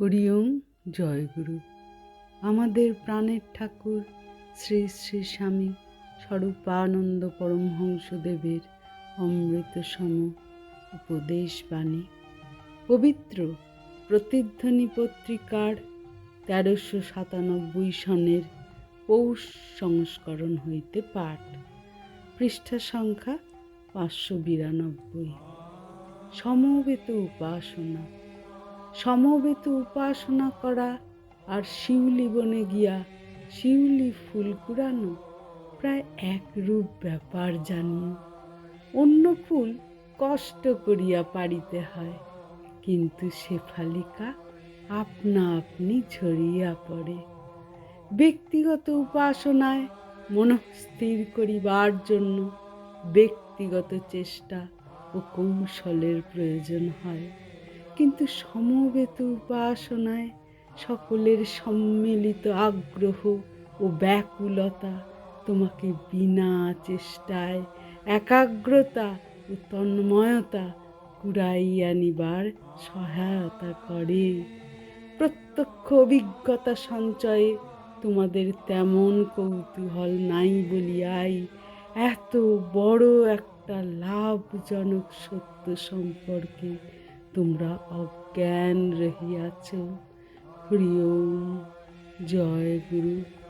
হরিওম জয়গুরু। আমাদের প্রাণের ঠাকুর শ্রী শ্রী স্বামী স্বরূপানন্দ পরমহংসদেবের অমৃত সম উপদেশ বাণী পবিত্র প্রতিধ্বনি পত্রিকার তেরোশো সাতানব্বই সনের পৌষ সংস্করণ হইতে পাঠ। পৃষ্ঠা সংখ্যা পাঁচশো বিরানব্বই। সমবেত উপাসনা। সমবেত উপাসনা করা আর শিউলি বনে গিয়া শিউলি ফুল কুড়ানো, প্রায় একরূপ ব্যাপার জানিও অন্য ফুল কষ্ট করিয়া পারিতে হয়, কিন্তু শেফালিকা আপনা আপনি ছড়িয়া পড়ে। ব্যক্তিগত উপাসনায় মনস্থির করিবার জন্য ব্যক্তিগত চেষ্টা ও কৌশলের প্রয়োজন হয়। কিন্তু সমবেত উপাসনায় সকলের সম্মিলিত আগ্রহ ও ব্যাকুলতা তোমাকে বিনা চেষ্টায় একাগ্রতা ও তন্ময়তা কুড়াইয়া নিবার সহায়তা করে। প্রত্যক্ষ অভিজ্ঞতা সঞ্চয়ে তোমাদের তেমন কৌতূহল নাই বলিয়াই এত বড় একটা লাভজনক সত্য সম্পর্কে তোমরা অজ্ঞান রহিয়াছ। ওম জয় গুরু।